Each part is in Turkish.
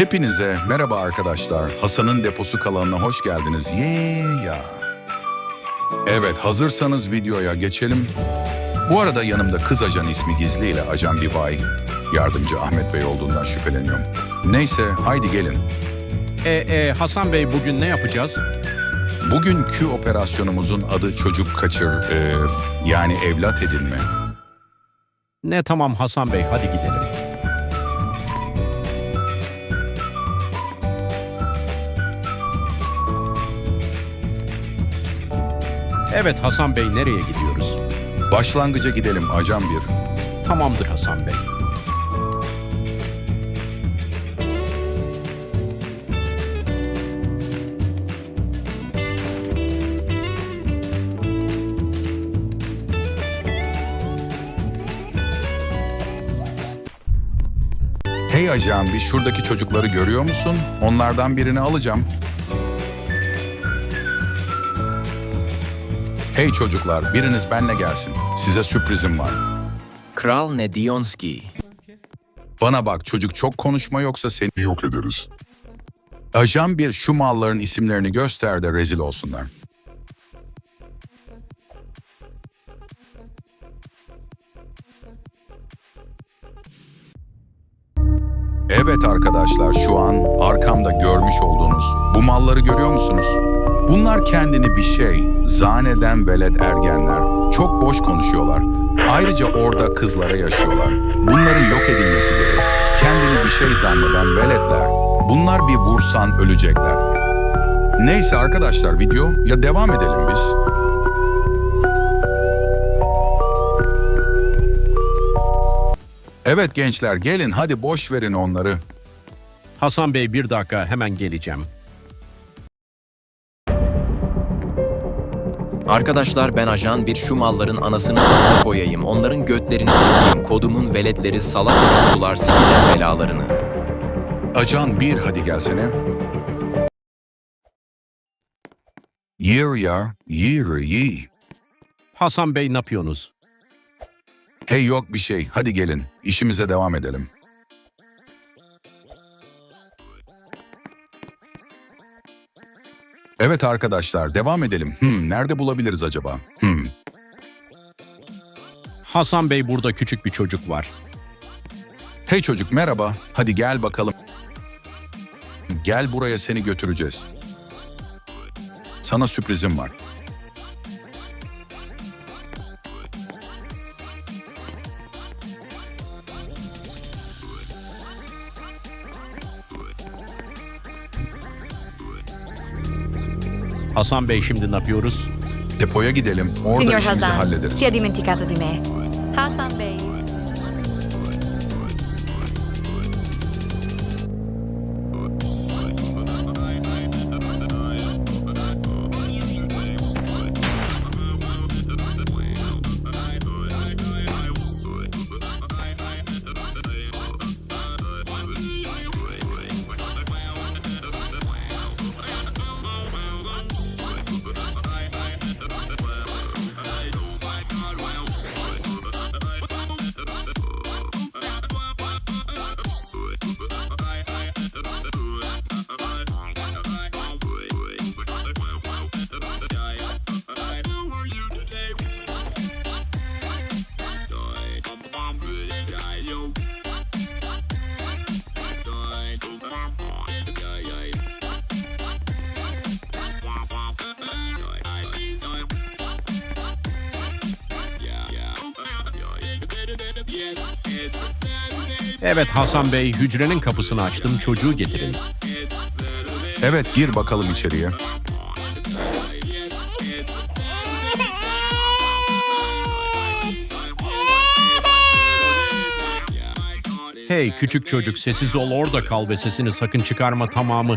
Hepinize merhaba arkadaşlar. Hasan'ın deposu kalanına hoş geldiniz. Yeah ya. Evet hazırsanız videoya geçelim. Bu arada yanımda kız ajan ismi gizliyle ajan bir bay. Yardımcı Ahmet Bey olduğundan şüpheleniyorum. Neyse haydi gelin. E, e, Hasan Bey bugün ne yapacağız? Bugünkü operasyonumuzun adı çocuk kaçır, e, yani evlat edinme. Ne tamam Hasan Bey hadi gidelim. Evet Hasan Bey nereye gidiyoruz? Başlangıca gidelim ajan bir. Tamamdır Hasan Bey. Hey ajan bir şuradaki çocukları görüyor musun? Onlardan birini alacağım. Hey çocuklar biriniz benle gelsin. Size sürprizim var. Kral Nedionski. Bana bak çocuk çok konuşma yoksa seni yok ederiz. Ajan bir şu malların isimlerini göster de rezil olsunlar. Evet arkadaşlar şu an arkamda görmüş olduğunuz bu malları görüyor musunuz? Bunlar kendini bir şey zanneden velet ergenler. Çok boş konuşuyorlar. Ayrıca orada kızlara yaşıyorlar. Bunların yok edilmesi gerek. Kendini bir şey zanneden veletler. Bunlar bir vursan ölecekler. Neyse arkadaşlar video ya devam edelim biz. Evet gençler gelin hadi boş verin onları. Hasan Bey bir dakika hemen geleceğim. Arkadaşlar ben ajan bir şu malların anasını koyayım. Onların götlerini s**eyim. Kodumun veletleri salak oldular sikeceğim belalarını. Acan bir hadi gelsene. Yer ya, yer yi. Hasan Bey ne yapıyorsunuz? Hey yok bir şey, hadi gelin. İşimize devam edelim. Evet arkadaşlar, devam edelim. Hmm, nerede bulabiliriz acaba? Hmm, Hasan Bey burada küçük bir çocuk var. Hey çocuk merhaba, hadi gel bakalım. Gel buraya seni götüreceğiz. Sana sürprizim var. Hasan Bey şimdi ne yapıyoruz? Depoya gidelim, orada Signor işimizi Hazan, hallederiz. si è dimenticato di me. Hasan Bey. Evet Hasan Bey hücrenin kapısını açtım çocuğu getirin. Evet gir bakalım içeriye. Hey küçük çocuk sessiz ol orada kal ve sesini sakın çıkarma tamamı.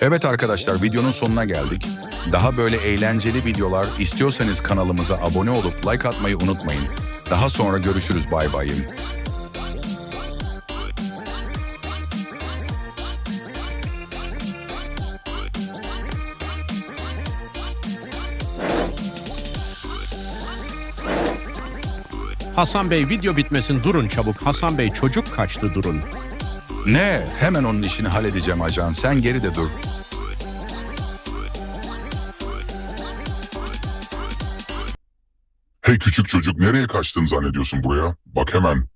Evet arkadaşlar videonun sonuna geldik. Daha böyle eğlenceli videolar istiyorsanız kanalımıza abone olup like atmayı unutmayın. Daha sonra görüşürüz bay bayım. Hasan Bey video bitmesin durun çabuk. Hasan Bey çocuk kaçtı durun. Ne? Hemen onun işini halledeceğim ajan. Sen geride dur. Hey küçük çocuk nereye kaçtın zannediyorsun buraya? Bak hemen